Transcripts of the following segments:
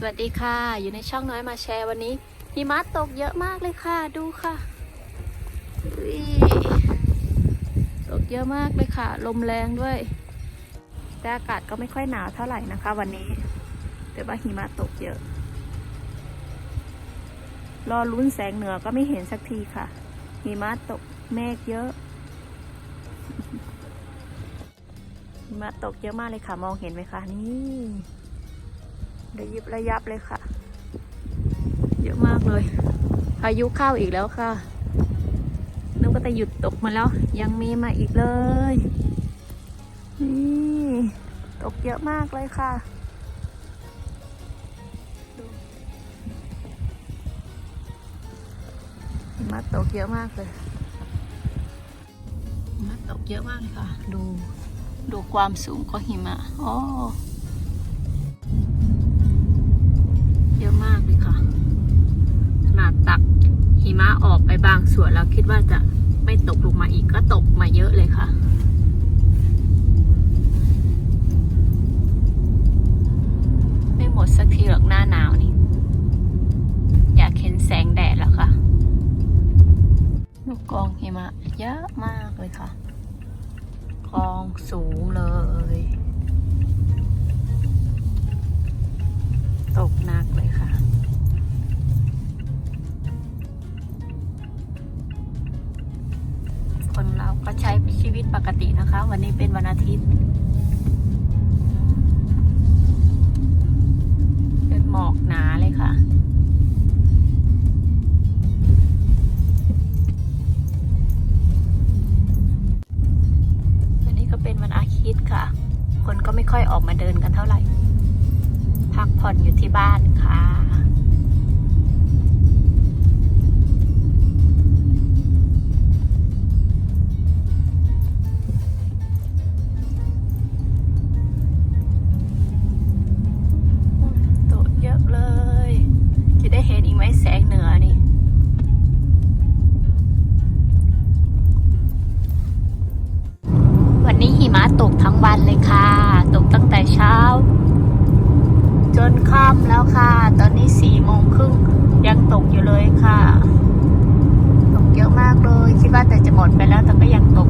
สวัสดีค่ะ อยู่ในช่องน้อยมาแชร์วันนี้หิมะตกเยอะมากเลยค่ะ ดูค่ะตกเยอะมากเลยค่ะ ลมแรงด้วย แต่อากาศก็ไม่ค่อยหนาวเท่าไหร่นะคะ วันนี้ แต่ว่าหิมะตกเยอะ รอลุ้นแสงเหนือก็ไม่เห็นสักทีค่ะ หิมะตกเมฆเยอะ หิมะตกเยอะมากเลยค่ะ มองเห็นไหมคะนี่ ระยิบระยับเลยค่ะ เยอะมากเลยพายุเข้าอีกแล้วค่ะนึกว่าจะหยุดตกมาแล้ว ยังมีมาอีกเลยนี่ตกเยอะมากเลยค่ะมะตกเยอะมากเลยมะตกเยอะมากเลยค่ะ ดูดูความสูงของหิมะอ๋อ หิมะออกไปบางส่วนแล้วคิดว่าจะไม่ตกลงมาอีกก็ตกมาเยอะเลยค่ะ ไม่หมดสักทีหรอกหน้าหนาวนี่ อยากเห็นแสงแดดแล้วค่ะ ลูกกองหิมะเยอะมากเลยค่ะกองสูงเลย ตกหนักเลยค่ะ คนเราก็ใช้ชีวิตปกตินะคะ วันนี้เป็นวันอาทิตย์ เป็นหมอกหนาเลยค่ะวันนี้ก็เป็นวันอาทิตย์ค่ะ คนก็ไม่ค่อยออกมาเดินกันเท่าไหร่ พักผ่อนอยู่ที่บ้านค่ะ จนค่ำแล้วค่ะ ตอนนี้สี่โมงครึ่งยังตกอยู่เลยค่ะ ตกเยอะมากเลย คิดว่าแต่จะหมดไปแล้วแต่ก็ยังตก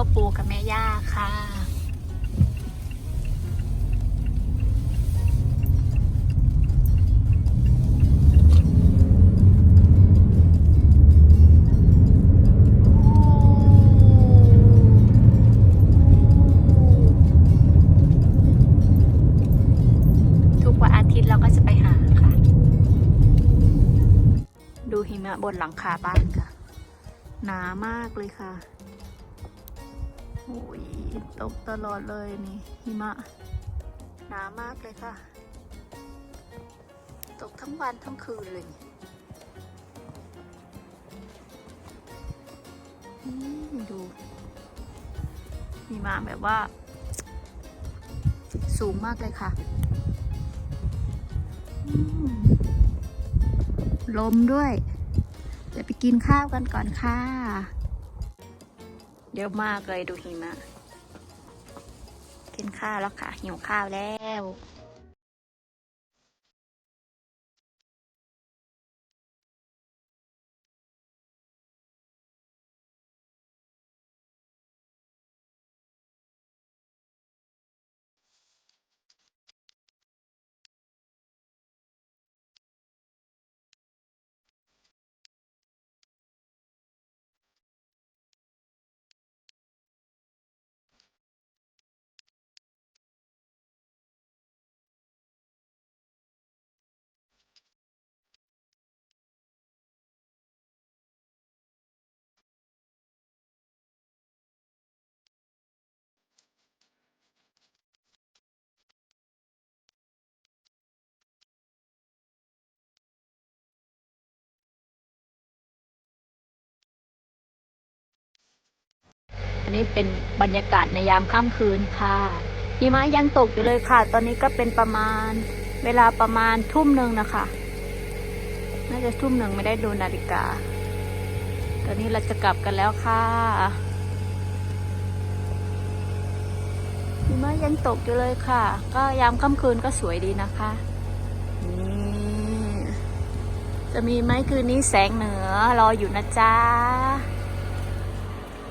พ่อปู่กับแม่ย่าค่ะทุกวันอาทิตย์เราก็จะไปหาค่ะดูหิมะบนหลังคาบ้านค่ะ หนามากเลยค่ะ โอ้ยตกตลอดเลยนี่หิมะ หนามากเลยค่ะ ตกทั้งวันทั้งคืนเลยดูหิมะแบบว่า สูงมากเลยค่ะ ลมด้วยเดี๋ยวไปกินข้าวกันก่อนค่ะ เยอะมากเลยดูหิมะ กินข้าวแล้วค่ะ หิวข้าวแล้ว อันนี้เป็นบรรยากาศในยามค่ำคืนค่ะหิมะยังตกอยู่เลยค่ะ ตอนนี้ก็เป็นประมาณ เวลาประมาณทุ่มหนึ่งนะคะ น่าจะทุ่มหนึ่งไม่ได้ดูนาฬิกา ตอนนี้เราจะกลับกันแล้วค่ะหิมะยังตกอยู่เลยค่ะ ก็ยามค่ำคืนก็สวยดีนะคะนี่จะมีไหมคืนนี้แสงเหนือรออยู่นะจ๊ะ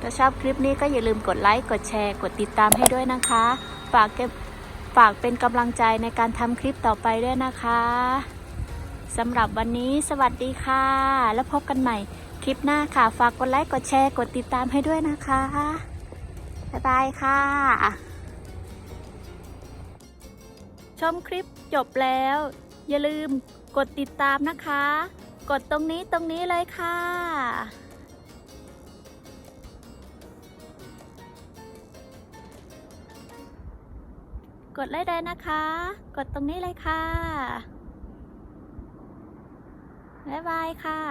ถ้าชอบคลิปนี้ก็อย่าลืมกดไลค์ กดแชร์ กดติดตามให้ด้วยนะคะ ฝากเก็บฝากเป็นกำลังใจในการทำคลิปต่อไปด้วยนะคะสำหรับวันนี้สวัสดีค่ะ แล้วพบกันใหม่คลิปหน้าค่ะ ฝากกดไลค์ กดแชร์ กดติดตามให้ด้วยนะคะ บ๊ายบายค่ะ ชมคลิปจบแล้ว อย่าลืมกดติดตามนะคะ กดตรงนี้ตรงนี้เลยค่ะ กดไลค์ได้นะคะ กดตรงนี้เลยค่ะ บ๊ายบายค่ะ